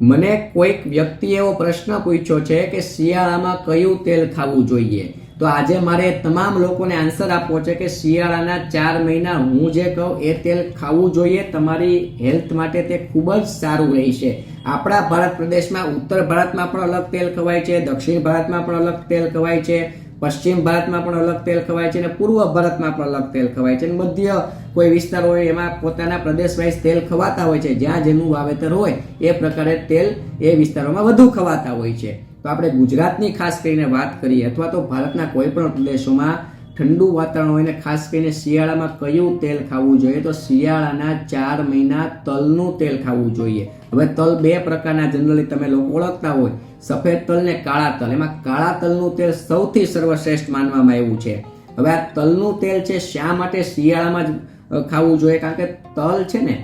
મને કોઈક વ્યક્તિએ એવો પ્રશ્ન પૂછ્યો છે કે શિયાળામાં કયું તેલ ખાવું જોઈએ? તો આજે મારે તમામ લોકોને આન્સર આપવો છે કે શિયાળાના ચાર મહિના હું જે કહું એ તેલ ખાવું જોઈએ. તમારી હેલ્થ માટે તે ખૂબ જ સારું રહેશે. આપણા ભારત પ્રદેશમાં ઉત્તર ભારતમાં પણ અલગ તેલ ખવાય છે, દક્ષિણ ભારતમાં પણ અલગ તેલ ખવાય છે પશ્ચિમ ભારતમાં પણ અલગ તેલ ખવાય છે અને પૂર્વ ભારતમાં પણ અલગ તેલ ખવાય છે અને મધ્ય કોઈ વિસ્તાર હોય એમાં પોતાના પ્રદેશ વાઇઝ તેલ ખવાતા હોય છે, જ્યાં જેનું વાવેતર હોય એ પ્રકારે તેલ એ વિસ્તારોમાં વધુ ખવાતા હોય છે. તો આપણે ગુજરાતની ખાસ કરીને વાત કરીએ અથવા તો ભારતના કોઈ પણ પ્રદેશોમાં ઠંડુ વાતાવરણ હોય ને ખાસ કરીને શિયાળામાં કયું તેલ ખાવું જોઈએ? તો શિયાળાના ચાર મહિના તલનું તેલ ખાવું જોઈએ. હવે તલ બે પ્રકારના જનરલી તમે લોકો ઓળખતા હોય. સફેદ તલ ને કાળા તલ. એમાં કાળા તલનું તેલ સૌથી સર્વશ્રેષ્ઠ માનવામાં આવ્યું છે. હવે આ તલનું તેલ છે શા માટે શિયાળામાં જ ખાવું જોઈએ? કારણ કે તલ છે ને,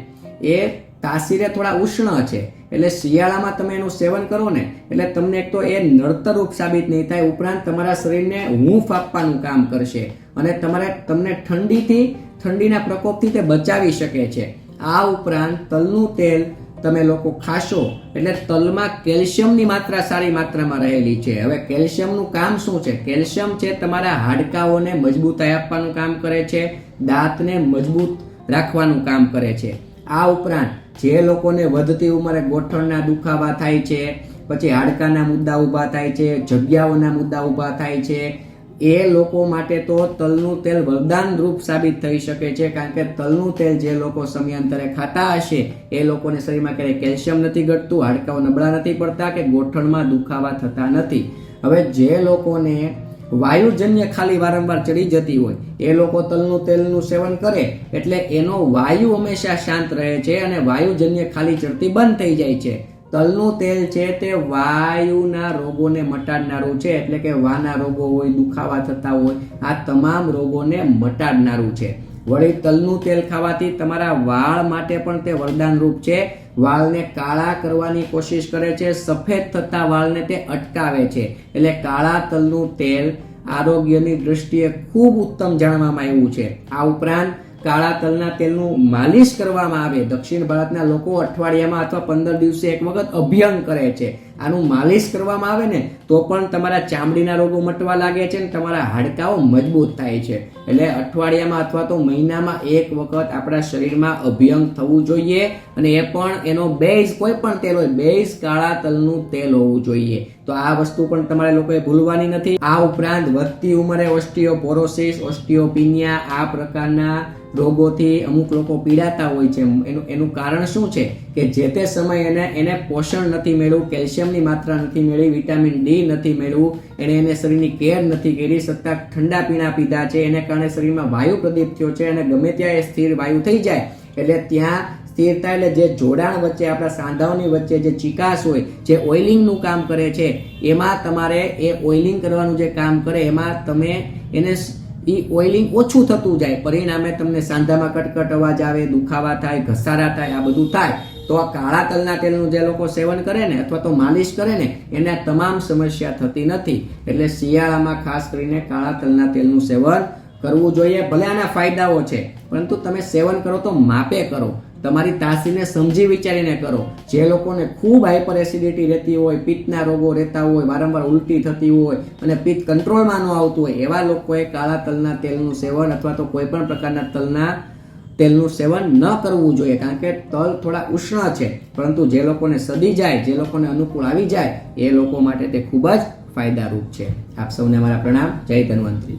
એ તાસીરે થોડા ઉષ્ણ છે, એટલે શિયાળામાં તમે એનું સેવન કરો ને, એટલે તમને એક તો એ નડતરૂપ સાબિત નહીં થાય, ઉપરાંત તમારા શરીરને હૂંફ આપવાનું કામ કરશે અને તમારે તમને ઠંડીથી, ઠંડીના પ્રકોપથી તે બચાવી શકે છે. આ ઉપરાંત તલનું તેલ તમે લોકો ખાશો, એટલે તલમાં કેલ્શિયમની માત્રા સારી માત્રામાં રહેલી છે. હવે કેલ્શિયમનું કામ શું છે? કેલ્શિયમ છે તમારા હાડકાઓને મજબૂતાઈ આપવાનું કામ કરે છે, દાંતને મજબૂત રાખવાનું કામ કરે છે. આ ઉપરાંત જે લોકોને વધતી ઉંમરે ગોઠણના દુખાવા થાય છે, પછી હાડકાના મુદ્દા ઊભા થાય છે, જગ્યાઓના મુદ્દા ઊભા થાય છે, એ લોકો માટે તો તલનું તેલ વરદાન રૂપ સાબિત થઈ શકે છે, કારણ કે તલનું તેલ જે લોકો સમયાંતરે ખાતા હશે, એ લોકોને શરીરમાં ક્યારેય કેલ્શિયમ નથી ઘટતું, હાડકાઓ નબળા નથી પડતા કે ગોઠણમાં દુખાવા થતા નથી. હવે જે લોકોને વાયુજન્ય ખાલી વારંવાર ચડી જતી હોય. એ લોકો તલનું તેલનું સેવન કરે એટલે એનો વાયુ હંમેશા શાંત રહે છે અને વાયુજન્ય ખાલી ચડતી બંધ થઈ જાય છે. તલનું તેલ છે તે વાયુના રોગોને મટાડનારું છે એટલે કે વાના રોગો હોય, દુખાવા થતા હોય, આ તમામ રોગોને મટાડનારું છે. વળી તલનું તેલ ખાવાથી તમારા વાળ માટે પણ તે વરદાન રૂપ છે. વાળને કાળા કરવાની કોશિશ કરે છે. સફેદ થતા વાળને તે અટકાવે છે. એટલે કાળા તલનું તેલ આરોગ્યની દ્રષ્ટિએ ખૂબ ઉત્તમ જાણવામાં આવ્યું છે. આ ઉપરાંત કાળા તલના તેલનું માલિશ કરવામાં આવે. દક્ષિણ ભારતના લોકો અઠવાડિયામાં અથવા પંદર દિવસે એક વખત અભિયાન કરે છે. આનું માલિશ કરવામાં આવે ને, તો પણ તમારા ચામડીના રોગો મટવા લાગે છે અને તમારા હાડકાઓ મજબૂત થાય છે. એટલે અઠવાડિયામાં અથવા તો મહિનામાં એક વખત આપણા શરીરમાં અભ્યંગ થવું જોઈએ અને એ પણ એનો બેઝ, કોઈ પણ તેલ હોય, બેઝ કાળા તલનું તેલ હોવું જોઈએ. તો આ વસ્તુ પણ તમારે લોકોએ ભૂલવાની નથી. આ ઉપરાંત વધતી ઉંમરે ઓસ્ટિયોપોરોસિસ ઓસ્ટિયોપિનિયા આ પ્રકારના રોગોથી અમુક લોકો પીડાતા હોય છે. એનું એનું કારણ શું છે? કે જે તે સમયે એને એને પોષણ નથી મેળવ્યું કેલ્શિયમની માત્રા નથી મેળવી, વિટામિન ડી નથી મેળવ્યું એને એને શરીરની કેર નથી કરી, સત્તા ઠંડા પીણા પીધા છે, એને કારણે શરીરમાં વાયુ પ્રદીપ થયો છે અને ગમે ત્યાં એ સ્થિર વાયુ થઈ જાય. એટલે ત્યાં સ્થિરતા એટલે જે જોડાણ વચ્ચે, આપણા સાંધાઓની વચ્ચે જે ચિકાસ હોય, જે ઓઇલિંગનું કામ કરે છે, એમાં તમારે એ ઓઇલિંગ કરવાનું જે કામ કરે, એમાં તમે એને એ ઓઇલિંગ ઓછું થતું જાય. પરિણામે તમને સાંધામાં કટકટ અવાજ આવે, દુખાવા થાય, ઘસારા થાય, આ બધું થાય. તો આ કાળા તલના તેલનું જે લોકો સેવન કરે ને અથવા તો માલિશ કરે ને, એને તમામ સમસ્યા થતી નથી. એટલે શિયાળામાં ખાસ કરીને કાળા તલના તેલનું સેવન કરવું જોઈએ. ભલે આના ફાયદાઓ છે, પરંતુ તમે સેવન કરો તો માપે કરો. તમારી તાસીને સમજી વિચારીને કરો. જે લોકોને ખૂબ હાઇપર એસિડિટી રહેતી હોય, પિત્તના રોગો રહેતા હોય, વારંવાર ઉલટી થતી હોય અને પિત્ત કંટ્રોલમાં ન આવતું હોય, એવા લોકોએ કાળા તલના તેલનું સેવન અથવા તો કોઈ પણ પ્રકારના તલના તેલનું સેવન ન કરવું જોઈએ. કારણ કે તલ થોડા ઉષ્ણ છે, પરંતુ જે લોકોને સડી જાય, જે લોકોને અનુકૂળ આવી જાય, એ લોકો માટે તે ખૂબ જ ફાયદારૂપ છે. આપ સૌને મારા પ્રણામ. જય ધન્વંતરી.